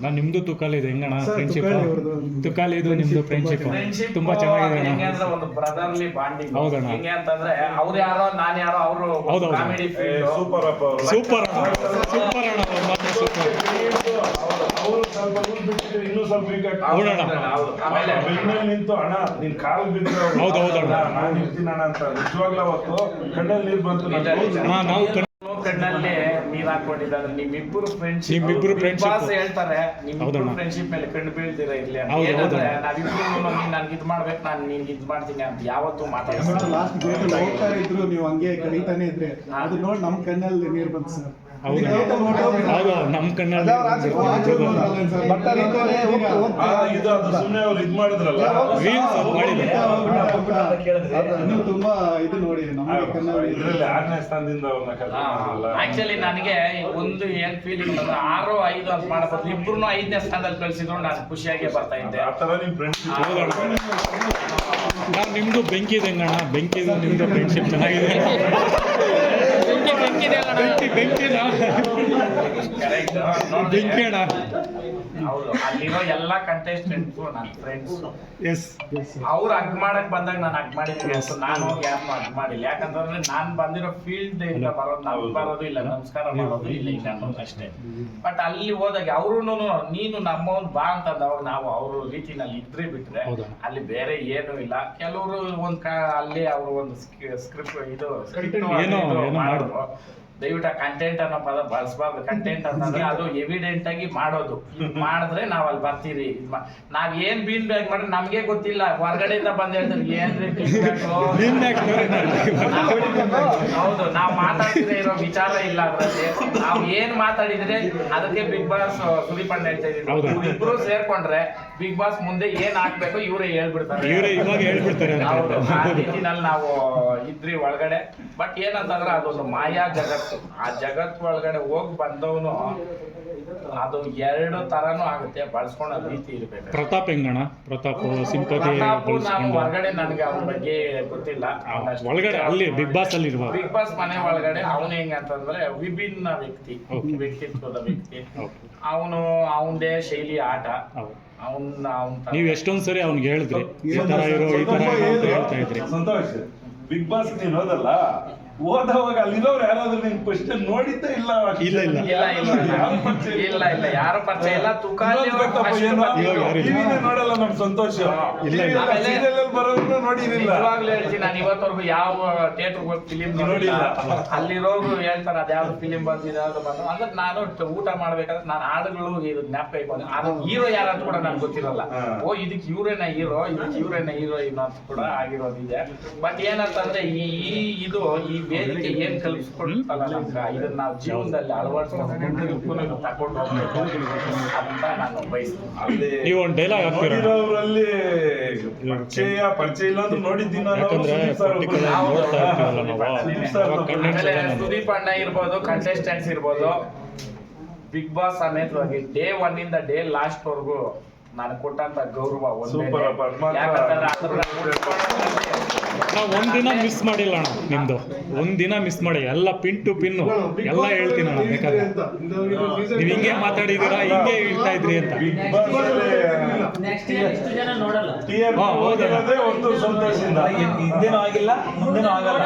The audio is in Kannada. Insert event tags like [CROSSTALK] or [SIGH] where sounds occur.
ನಾನು ನಿಮ್ದು ತುಕಾಲಿ ಇದೆ ಹೆಂಗಣ್ಣ? ಫ್ರೆಂಡ್ಶಿಪ್ ತುಕಾಲಿ ಇದು ನಿಮ್ದು ಫ್ರೆಂಡ್ಶಿಪ್ ತುಂಬಾ ಚೆನ್ನಾಗಿದೆ ಹೆಂಗೆ ಅಂದ್ರೆ ಒಂದು ಬ್ರದರ್ಲಿ ಬಾಂಡಿಂಗ್ ಹೌದಣ್ಣ. ಹೆಂಗೆ ಅಂತಂದ್ರೆ ಅವ್ರು ಯಾರೋ ನಾನ್ ಯಾರೋ ಅವರು ಹೌದೌದು. ಕಾಮಿಡಿ ಸೂಪರ್ ಅಪ್ಪ ಅವರು. ಸೂಪರ್ ಅಣ್ಣ. ಸೂಪರ್ ಅಣ್ಣ ಅವ್ರು ಮಾತ್ರ ಸೂಪರ್ ಅವರು ಸ್ವಲ್ಪ ಊರ್ ಬಿಟ್ಟಿದ್ರೆ ಇನ್ನೂ ಸ್ವಲ್ಪ ವಿಕೆಟ್ ಹೌದಣ್ಣ. ಆಮೇಲೆ ಬೆನ್ನಲ್ಲಿ ನಿಂತು ಅಣ್ಣ ನಿನ್ ಕಾಲ್ ಬಿದ್ದು ಹೌದು, ಹೌದು ಅಣ್ಣ. ನಾನು ಇರ್ತೀನಿ ಅಣ್ಣ ಅಂತ. ನಿಜವಾಗ್ಲೂ ಅವತ್ತು ಕಣ್ಣಲ್ಲಿ ನೀರು ಬಂತು. ನಾನು ಅಣ್ಣ ನಾವು ಕಣ್- ಕಣ್ಣಲ್ಲಿ ನೀರ್ ಹಾಕೊಂಡಿದ್ದಾರೆ ನಿಮ್ಮಿಬ್ಬರು ಫ್ರೆಂಡ್ಶಿಪ್ ನಿಮ್ಮಿಬ್ರು ಫ್ರೆಂಡ್ಶಿಪ್ ಬಾಸ್ ಹೇಳ್ತಾರೆ. ನಿಮ್ಮಿಬ್ರು ಫ್ರೆಂಡ್ಶಿಪ್ ಮೇಲೆ ಕಣ್ಣು ಬೀಳ್ದಿರ ಇಲ್ಲಿ ಏನಂದ್ರೆ. ನಾವಿಬ್ರು ನೀನ್ ನನ್ಗೆ ಇದ್ ಮಾಡ್ಬೇಕು ನಾನು ನಿನ್ಗೆ ಇದ್ ಮಾಡ್ತೀನಿ ಅಂತ ಯಾವತ್ತೂ ಮಾತಾಡ್ತಾರೆ ಲಾಸ್ಟ್ ಹೋಗ್ತಾ ಇದ್ರು ನೀವು ಹಂಗೆ ಕರೀತಾನೆ ಇದ್ರೆ. ಅದು ನೋಡಿ ನಮ್ ಕಣ್ಣಲ್ಲಿ ನೀರು ಬಂತು ಸರ್. ಹೌದು. ನಮ್ಮ ಕಣ್ಣಲ್ಲಿ ಇದು ಅದು ಸುಮ್ಮನೆ ಅವ್ರು ಇದ್ ಮಾಡಿದ್ರಲ್ಲ. ನೀವು ತುಂಬಾ ಇದು ನೋಡಿ ಇದ್ರಲ್ಲಿ ಆರನೇ ಸ್ಥಾನದಿಂದ ಅವ್ರನ್ನ. ಆಕ್ಚುಲಿ ನನಗೆ ಒಂದು ಏನ್ ಫೀಲಿಂಗ್ ಅಂದ್ರೆ ಆರು ಐದು ಅಂತ ಮಾಡಬಹುದು ಇಬ್ರು ಐದನೇ ಸ್ಥಾನದಲ್ಲಿ ಕಳಿಸಿದ್ರು ನಾನು ಖುಷಿಯಾಗಿ ಬರ್ತಾ ಇದ್ದೆ. ಆ ತರ ನಿಮ್ ಫ್ರೆಂಡ್ಸ್ ನಾವು ನಿಮ್ದು ಬೆಂಕಿ ಇದೆ ಹೆಂಗಣ್ಣ ಬೆಂಕಿ ಇದೆ ನಿಮ್ದು ಫ್ರೆಂಡ್ಶಿಪ್ ಚೆನ್ನಾಗಿದೆ. [LAUGHS] ಬೆಂಕಿ ಬೆಂಕಿನ. ಬೆಂಕಿ ಅಣ್ಣ. ಅಲ್ಲಿರೋ ಎಲ್ಲಾ ಕಂಟೆಸ್ಟೆಂಟ್ಸ್ ನನ್ನ ಫ್ರೆಂಡ್ಸ್ ಎಸ್ ಅವ್ರು ಅಗ್ ಮಾಡಕ್ ಬಂದಾಗ ನಾನು ಅಗ್ ಮಾಡಿದ್ದೀನಿ. ನಾನು ಹೋಗಿ ಯಾರನ್ನು ಅಗ್ ಮಾಡಿಲ್ಲ. ಯಾಕಂತಂದ್ರೆ ನಾನ್ ಬಂದಿರೋ ಫೀಲ್ಡ್ ಇಂದ ಬರೋದು ನಾವು ಬರೋದು ಇಲ್ಲ ನಮಸ್ಕಾರ ಮಾಡೋದು ಇಲ್ಲ ಈಗ ಅನ್ನೋದು ಅಷ್ಟೇ. ಬಟ್ ಅಲ್ಲಿ ಹೋದಾಗ ಅವ್ರು ನೀನು ನಮ್ಮವ್ನ್ ಬಾ ಅಂತ ಅವಾಗ ನಾವು ಅವ್ರ ರೀತಿನಲ್ಲಿ ಇದ್ರೆ ಬಿಟ್ರೆ ಅಲ್ಲಿ ಬೇರೆ ಏನು ಇಲ್ಲ. ಕೆಲವರು ಒಂದ್ ಕ ಅಲ್ಲಿ ಅವರು ಒಂದು ಸ್ಕ್ರಿಪ್ಟ್ ಇದು Uh, ದಯವಿಟ್ಟು ಕಂಟೆಂಟ್ ಅನ್ನೋ ಪದ ಬಳಸಬಾರ್ದು. ಕಂಟೆಂಟ್ ಅಂತಂದ್ರೆ ಅದು ಎವಿಡೆಂಟ್ ಆಗಿ ಮಾಡೋದು. ಮಾಡಿದ್ರೆ ನಾವ್ ಅಲ್ಲಿ ಬರ್ತೀರಿ. ನಾವ್ ಏನ್ ಬೀನ್ ಬ್ಯಾಗ್ ಮಾಡ್ರಿ ನಮ್ಗೆ ಗೊತ್ತಿಲ್ಲ. ಹೊರಗಡೆಯಿಂದ ಬಂದ್ ಹೇಳ್ತಾರೆ ಏನ್ರಿ [LAUGHS] ಹೌದು ನಾವ್ ಮಾತಾಡ್ತಿದ್ರೆ ಇರೋ ವಿಚಾರ ಇಲ್ಲ ಅದ್ರಲ್ಲಿ. ನಾವ್ ಏನ್ ಮಾತಾಡಿದ್ರೆ ಅದಕ್ಕೆ ಬಿಗ್ ಬಾಸ್ ಸುದೀಪ್ ಅಣ್ಣ ಹೇಳ್ತಾ ಇದ್ದೀವಿ ಇದ್ರು ಇಬ್ರು ಸೇರ್ಕೊಂಡ್ರೆ ಬಿಗ್ ಬಾಸ್ ಮುಂದೆ ಏನ್ ಹಾಕ್ಬೇಕು ಇವರೇ ಹೇಳ್ಬಿಡ್ತಾರೆ. ಆ ರೀತಿನಲ್ಲಿ ನಾವು ಇದ್ರಿ ಒಳಗಡೆ. ಬಟ್ ಏನಂತಂದ್ರೆ ಅದೊಂದು ಮಾಯಾ ಜಗತ್ತು. ಆ ಜಗತ್ ಒಳಗಡೆ ಹೋಗಿ ಬಂದವನು ಅದು ಎರಡು ತರಾನು ಆಗುತ್ತೆ. ಬಳಸ್ಕೊಳ್ಳೋ ರೀತಿ ಇರ್ಬೇಕು. ಪ್ರತಾಪ್ ಹೆಂಗಣ್ಣ? ಪ್ರತಾಪ್ ಸಿಂಪತಿ ಹೊರಗಡೆ ನನಗೆ ಅವನ ಬಗ್ಗೆ ಗೊತ್ತಿಲ್ಲ. ಒಳಗಡೆ ಅಲ್ಲಿ ಬಿಗ್ ಬಾಸ್ ಅಲ್ಲಿ ಇರುವ ಬಿಗ್ ಬಾಸ್ ಮನೆ ಒಳಗಡೆ ಅವನು ಹೆಂಗಂತಂದ್ರೆ ವಿಭಿನ್ನ ವ್ಯಕ್ತಿ. ವ್ಯಕ್ತಿತ್ವದ ವ್ಯಕ್ತಿ. ಅವನು ಅವನದೇ ಶೈಲಿ ಆಟ. ಅವನ್ ಅವನ್ ನೀವ್ ಎಷ್ಟೊಂದ್ ಸರಿ ಅವ್ನಿಗೆ ಹೇಳಿದ್ರಿ ಈ ತರ ಇರೋ ಈ ತರ ಅಂತ ಹೇಳ್ತಾ ಇದ್ರಿ. ಸಂತೋಷ್ ಬಿಗ್ ಬಾಸ್ ನೀನ್ ಹೋದಲ್ಲ? ಹೋದವಾಗ ಅಲ್ಲಿರೋರು ಯಾರಾದ್ರೂ ನಿಮ್ ಕ್ವಶನ್ ನೋಡಿದ್ದೇ ಇಲ್ಲ ಇಲ್ಲ, ಇಲ್ಲ. ಇಲ್ಲ ಇಲ್ಲ ಯಾರು ಪರಿಚಯ ಇಲ್ಲ. ಇಲ್ಲ ಇಲ್ಲ. ಯಾರು ಇಲ್ಲ? ತುಕಾಲಿ ಇನ್ನೊಂದ್ ಗೊತ್ತಪ್ಪ ಏನು? ಇವಾಗ ಇಲ್ಲ. TV ನೇ ನೋಡಲ್ಲ ನಮ್ ಸಂತೋಷ. ಸೀರಿಯಲ್ ಬರೋದನ್ನ ನೋಡಿರಿಲ್ಲ ನಿಜವಾಗ್ಲೂ ಹೇಳ್ತೀನಿ ನಾನು ಇವತ್ತವರೆಗೂ ಯಾವ ಥಿಯೇಟರ್ ಹೋಗಿ ಫಿಲಿಮ್ ನೋಡಿಲ್ಲ. ಅಲ್ಲಿರೋರು ಹೇಳ್ತಾರೆ ಅದ್ಯಾವ್ದು ಫಿಲಿಮ್ ಬಂದು ಅಂದ್ರೆ ನಾನು ಊಟ ಮಾಡ್ಬೇಕಾದ್ರೆ ನಾನು ಹಾಡುಗಳು ಇದು ಜ್ಞಾಪಕ ಇಟ್ಕೊಂಡು. ಅದು ಹೀರೋ ಯಾರಂತ ಕೂಡ ನನ್ಗೆ ಗೊತ್ತಿರಲ್ಲ. ಓ ಇದಕ್ಕೆ ಇವ್ರೇನ ಹೀರೋ ಇದಕ್ಕೆ ಇವ್ರೇನ ಹೀರೋ ಇನ್ನು ಅಂತ ಕೂಡ ಆಗಿರೋದಿದೆ ಬಟ್ ಏನಂತಂದ್ರೆ ಈ ಈ ಇದು ಈ ವೇದಿಕೆ ಏನ್ ಕಲ್ಪಿಸ್ಕೊಡ್ತಲ್ಲ ನಮ್ಗೆ ಇದನ್ನ ನಾವು ಜೀವನದಲ್ಲಿ ಅಳವಡಿಸ್ಕೊಂಡು ತಕೊಂಡು ಹೋಗ್ಬೇಕು ಅಂತ ನಾನು ಬಯಸ್ತೀನಿ. ನೀವು ಒಂದ್ ಡೈಲಾಗ್ ಹಾಕ್ತೀರಲ್ಲಿ ಪರಿಚಯ ಪರಿಚಯ ಇಲ್ಲ ಅಂದ್ರೆ ನೋಡಿದ್ದೀನಿ ಸುದೀಪ್ ಅಣ್ಣ ಇರ್ಬೋದು ಕಂಟೆಸ್ಟೆಂಟ್ಸ್ ಇರ್ಬೋದು. ಬಿಗ್ ಬಾಸ್ ಸಮೇತವಾಗಿ ಡೇ ಒನ್ ಇಂದ ಡೇ ಲಾಸ್ಟ್ ವರ್ಗು ನಾನು ಕೊಟ್ಟಂತ ಗೌರವ ನಾವ್ ಒಂದ್ ದಿನ ಮಿಸ್ ಮಾಡಿಲ್ಲ ಅಣ್ಣ ನಿಮ್ದು. ಒಂದಿನ ಮಿಸ್ ಮಾಡಿ. ಎಲ್ಲ ಪಿನ್ ಟು ಪಿನ್ ಎಲ್ಲ ಹೇಳ್ತೀನಿ ಅಣ್ಣ ಬೇಕಾದ್ರೆ. ನೀವ್ ಹಿಂಗೆ ಮಾತಾಡಿದೀರಾ ಹಿಂಗೆ ಹೇಳ್ತಾ ಇದ್ರಿ ಅಂತ. ಹಿಂದೆನೂ ಆಗಿಲ್ಲ ಮುಂದೆನೂ ಆಗಲ್ಲ.